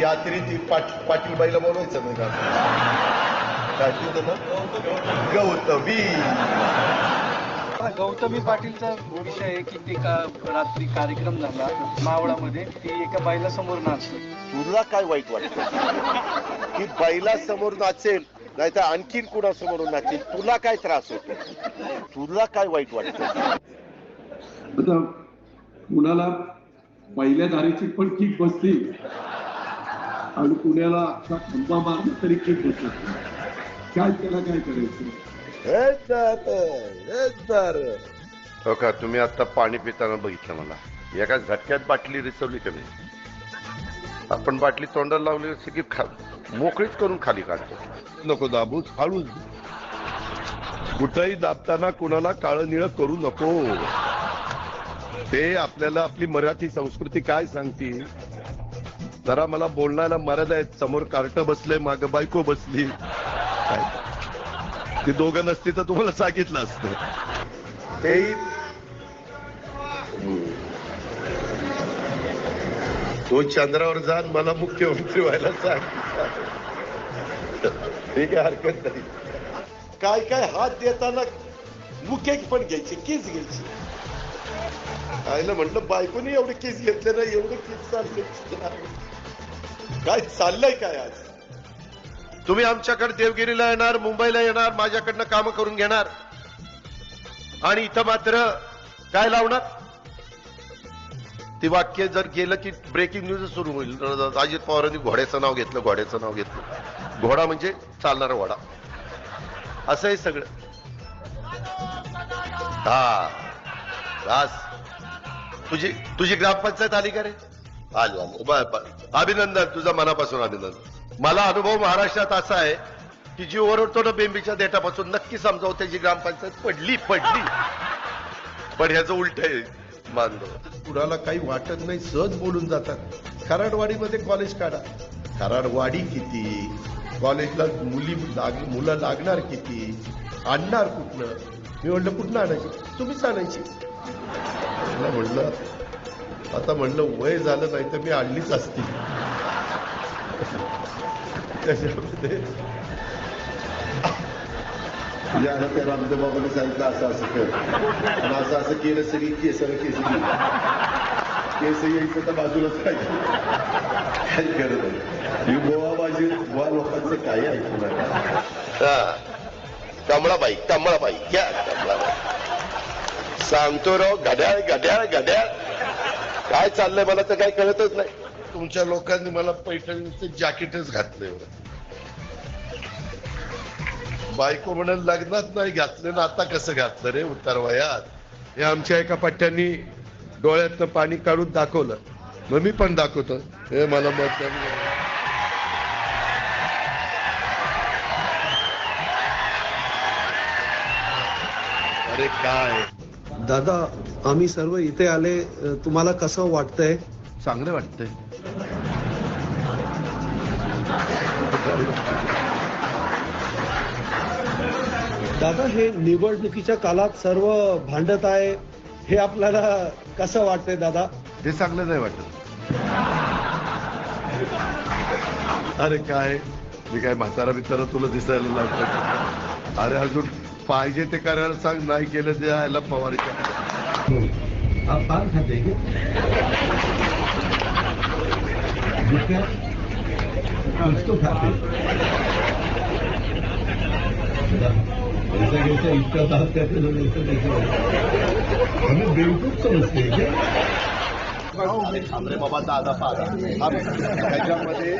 यात्री ती पाट पाटील बाईला बोलवायचं नाही का? काय गौतमी. गौतमी पाटीलचा विषय आहे की ते का रात्री कार्यक्रम झाला मावळामध्ये. ती एका बाईला समोर नाचत. तुला काय वाईट वाटतं? की बैला समोर नाचेल नाहीतर आणखीन कुणा समोर नाचेल तुला काय त्रास होतो? तुला काय वाईट वाटतं? आता कुणाला पहिल्या धारेची पण किक बसली आणि कुणाला असा खंबा मारला तरी बसत नाही. काय त्याला काय करायचं? हो का तुम्ही आता पाणी पिताना बघितलं मला. एका झटक्यात बाटली रिसवली का नाही आपण बाटली तोंडाला लावली असं की खा मोकळीच करून खाली काढतो? नको दाबूच हळूच कुठंही दाबताना कुणाला काळं निळं करू नको. ते आपल्याला आपली मराठी संस्कृती काय सांगते जरा मला बोलण्याला मर्यादा आहेत. समोर कार्ट बसले माग बायको बसली. काय? ते दोघं नसती तर तुम्हाला सांगितलं असतं. तेही तो चंद्रावर जा मला मुख्यमंत्री व्हायला सांग ठीक आहे हरकत नाही. काय काय हात देताना मुख्य पण घ्यायचे केस घ्यायची? आईला म्हटलं बायकोनी एवढे केस घेतले नाही एवढे केस चालले. काय चाललंय काय आज? तुम्ही आमच्याकडे देवगिरीला येणार मुंबईला येणार माझ्याकडनं काम करून घेणार. आणि इथं मात्र काय लावणार? ते वाक्य जर गेलं की ब्रेकिंग न्यूज सुरू होईल. अजित पवारांनी घोड्याचं नाव घेतलं घोड्याचं नाव घेतलं. घोडा म्हणजे चालणारा घोडा असं आहे सगळं. हा. रास तुझी तुझी ग्रामपंचायत आली का रे? आली आली. अभिनंदन तुझा मनापासून अभिनंदन. मला अनुभव महाराष्ट्रात असा आहे की जी ओरडतो ना बेंबीच्या देठापासून नक्की समजावं त्याची ग्रामपंचायत पडली पडली. पण ह्याचं उलट आहे मानलं. कुणाला काही वाटत नाही सहज बोलून जातात. खराडवाडीमध्ये कॉलेज काढा. खराडवाडी किती? कॉलेजला मुली लाग मुलं लागणार किती? आणणार कुठनं? मी म्हणलं कुठनं आणायची? तुम्हीच आणायची. मला म्हणलं आता म्हणलं वय झालं नाही तर मी आणलीच असती. त्याच्यामध्ये म्हणजे त्या रामदेव बाबाने सांगितलं असं असं कर. आणि असं असं केलं सगळी केसर केस केस यायचं तर बाजूलाच पाहिजे काय करत नाही ही गोवा बाजी गोवा लोकांचं काही ऐकू नका. कमळाबाई कमळाबाई घ्या कमळाबाई सांगतो राव घड्याळ घड्याळ घड्याळ. काय चाललंय मला तर काही कळतच नाही. तुमच्या लोकांनी मला पैठणीचं जॅकेटच घातलंय बायको म्हणून लग्नात नाही घातलं ना आता कसं घातलं रे उतार वयात? हे आमच्या एका पट्ट्यांनी डोळ्यातनं पाणी काढून दाखवलं. मग मी पण दाखवतो. हे मला मत अरे काय? दादा आम्ही सर्व इथे आले तुम्हाला कसं वाटतंय? चांगलं वाटतंय. दादा हे निवडणुकीच्या काळात सर्व भांडत आहे हे आपल्याला कसं वाटतंय दादा? ते चांगलं नाही वाटत. अरे काय मी काय म्हातारा बिचारा तुला दिसायला लागतो अरे अजून पाहिजे ते करायला सांग नाही केलं ते यायला फवारीच्या पान खाते खाते. बेवकूफ समझते हैं क्या? थांबरे बाबा दादा पादा त्याच्यामध्ये